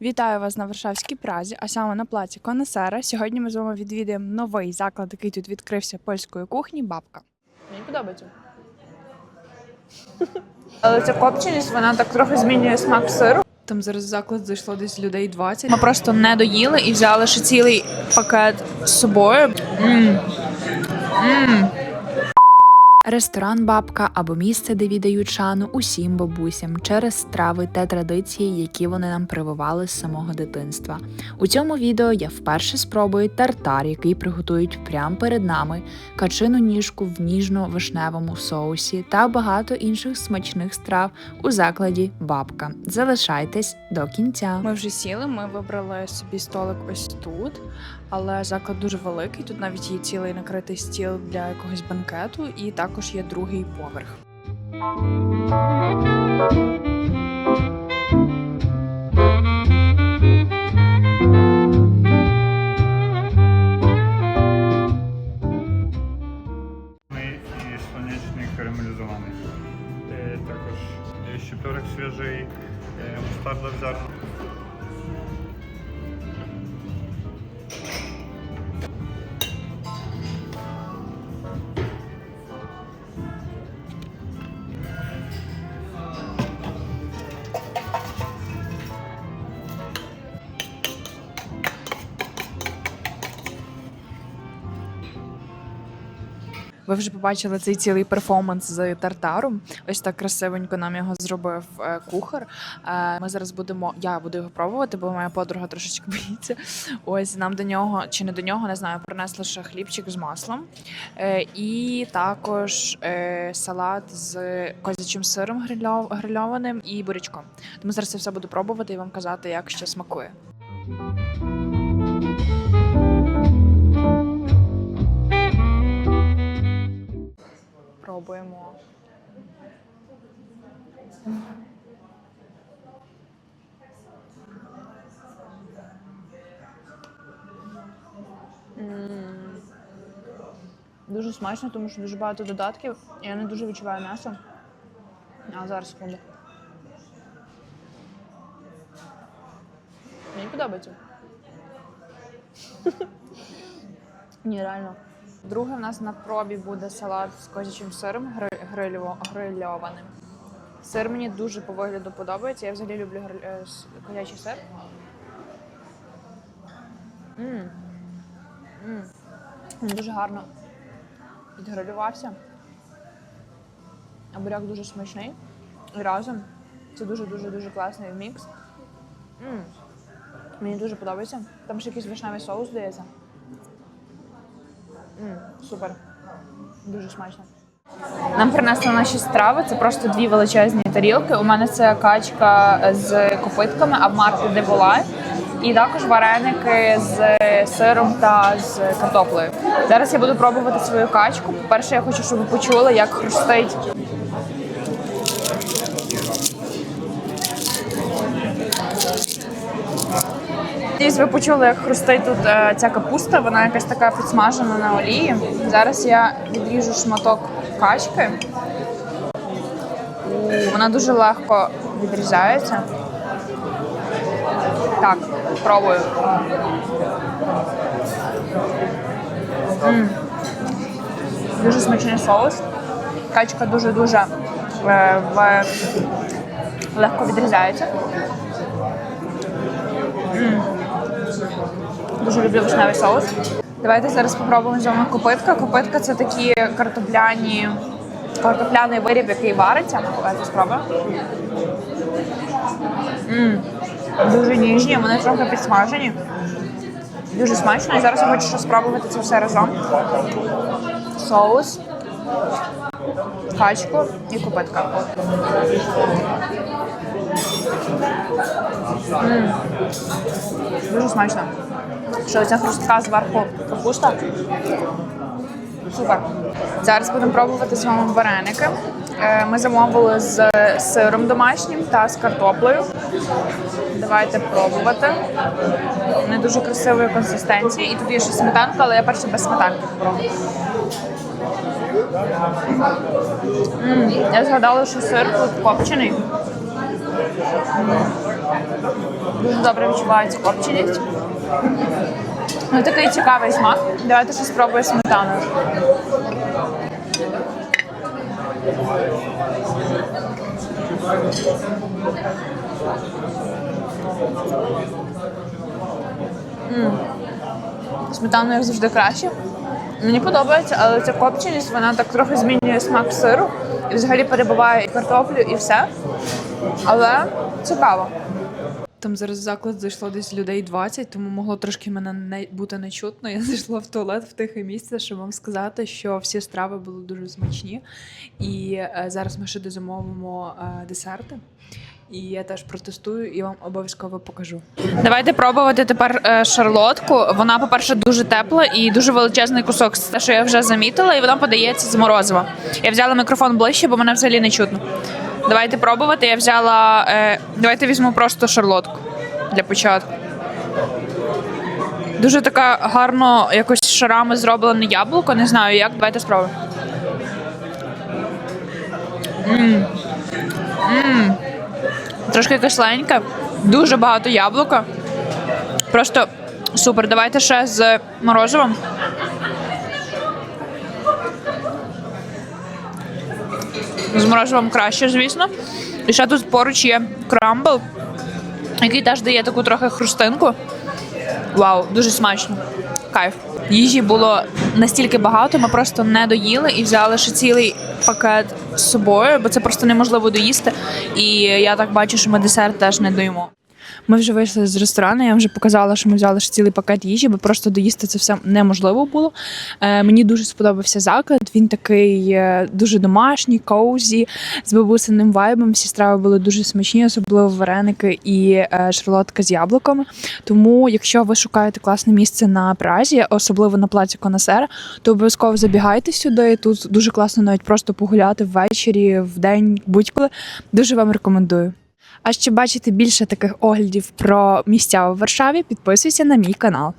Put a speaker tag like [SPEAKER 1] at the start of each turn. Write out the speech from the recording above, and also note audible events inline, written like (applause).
[SPEAKER 1] Вітаю вас на Варшавській Празі, а саме на плаці Конесера. Сьогодні ми з вами відвідаємо новий заклад, який тут відкрився польської кухні Бабка. Мені подобається. (laughs) Але ця копченість вона так трохи змінює смак сиру. Там зараз в заклад зайшло десь людей 20. Ми просто не доїли і взяли ще цілий пакет з собою. М. М.
[SPEAKER 2] Ресторан Бабка або місце, де віддають шану усім бабусям через страви та традиції, які вони нам прививали з самого дитинства. У цьому відео я вперше спробую тартар, який приготують прямо перед нами, качину ніжку в ніжно-вишневому соусі та багато інших смачних страв у закладі Бабка. Залишайтесь до кінця.
[SPEAKER 1] Ми вже сіли, ми вибрали собі столик ось тут, але заклад дуже великий. Тут навіть є цілий накритий стіл для якогось банкету, і також є другий поверх.
[SPEAKER 3] Е, Також е, щепорик свіжий, е, мустарда в
[SPEAKER 1] Ви вже побачили цей цілий перформанс з тартаром. Ось так красивенько нам його зробив е, кухар. Е, Ми зараз будемо. Я буду його пробувати, бо моя подруга трошечки боїться. Ось нам до нього чи не до нього, не знаю. Принесли ще хлібчик з маслом, Е, і також салат з козячим сиром грильов- грильованим і бурячком. Тому зараз це все буду пробувати і вам казати, як що смакує. Пробуємо. М. Дуже смачно, тому що дуже багато додатків. Я не дуже відчуваю м'ясо. А зараз секунду. Мені подобається. (laughs) Ні, реально. Друге в нас на пробі буде салат з козячим сиром грильованим. Сир мені дуже по вигляду подобається. Я взагалі люблю е, козячий сир. М. М. Він дуже гарно відгрилювався. А буряк дуже смачний. І разом це дуже-дуже дуже класний мікс. М. Мені дуже подобається. Там ще якийсь вишневий соус, здається. Супер. Дуже смачно. Нам принесли наші страви. Це просто дві величезні тарілки. У мене це качка з копитками, а в марки де була. І також вареники з сиром та з картоплею. Зараз я буду пробувати свою качку. По-перше, я хочу, щоб ви почули, як хрустить. Надіюсь, ви почули, як хрустить тут е, ця капуста. Вона якась така підсмажена на олії. Зараз я відріжу шматок качки. Вона дуже легко відрізається. Так, пробую. М. Дуже смачний соус. Качка дуже-дуже е, легко відрізається. Дуже люблю вишневий соус. Давайте зараз спробуємо з вами копитка. Копитка це такі картопляні, картопляний виріб, який вариться. Давайте спробуємо. М, Дуже ніжні, вони трохи підсмажені. Дуже смачно. І зараз я хочу спробувати це все разом. Соус, качку і копитка. М, Дуже смачно. Що оця хрустка зверху капуста. Супер. Зараз будемо пробувати з вами вареники. Е, Ми замовили з сиром домашнім та з картоплею. Давайте пробувати. Вони дуже красивої консистенції. І тут є ще сметанка, але я перше без сметанки спробую. Я згадала, що сир тут копчений. М. Дуже добре відчувається копченість. Ну, такий цікавий смак. Давайте ще спробую сметану. М. Сметану, як завжди, краще. Мені подобається, але ця копченість, вона так трохи змінює смак сиру і взагалі перебиває і картоплю і все. Але цікаво. Там зараз в заклад зайшло десь людей 20, тому могло трошки мене не бути нечутно. Я (laughs) зайшла в туалет в тихе місце, щоб вам сказати, що всі страви були дуже смачні. І е, зараз ми ще дозамовимо е, десерти. І я теж протестую і вам обов'язково покажу. Давайте пробувати тепер е, шарлотку. Вона, по-перше, дуже тепла і дуже величезний кусок. Це те, що я вже замітила, і вона подається з морозива. Я взяла мікрофон ближче, бо мене взагалі не чутно. Давайте пробувати. Я взяла. Е, давайте візьму просто шарлотку для початку. Дуже така гарно якось шарами зроблене яблуко. Не знаю як. Давайте спробуємо. М. М. Трошки кисленьке, дуже багато яблука. Просто супер. Давайте ще з морозивом. З морозивом краще, звісно. І ще тут поруч є крамбл, який теж дає таку трохи хрустинку. Вау, дуже смачно. Кайф. Їжі було настільки багато, ми просто не доїли і взяли ще цілий пакет з собою, бо це просто неможливо доїсти. І я так бачу, що ми десерт теж не доїмо. Ми вже вийшли з ресторану. Я вже показала, що ми взяли ще цілий пакет їжі, бо просто доїсти це все неможливо було. Е, мені дуже сподобався заклад. Він такий е, дуже домашній, коузі, з бабусиним вайбом. Всі страви були дуже смачні, особливо вареники і е, шарлотка з яблуками. Тому, якщо ви шукаєте класне місце на Празі, особливо на плаці Конасера, то обов'язково забігайте сюди. Тут дуже класно навіть просто погуляти ввечері, в день, будь-коли. Дуже вам рекомендую. А щоб бачити більше таких оглядів про місця у Варшаві, підписуйся на мій канал.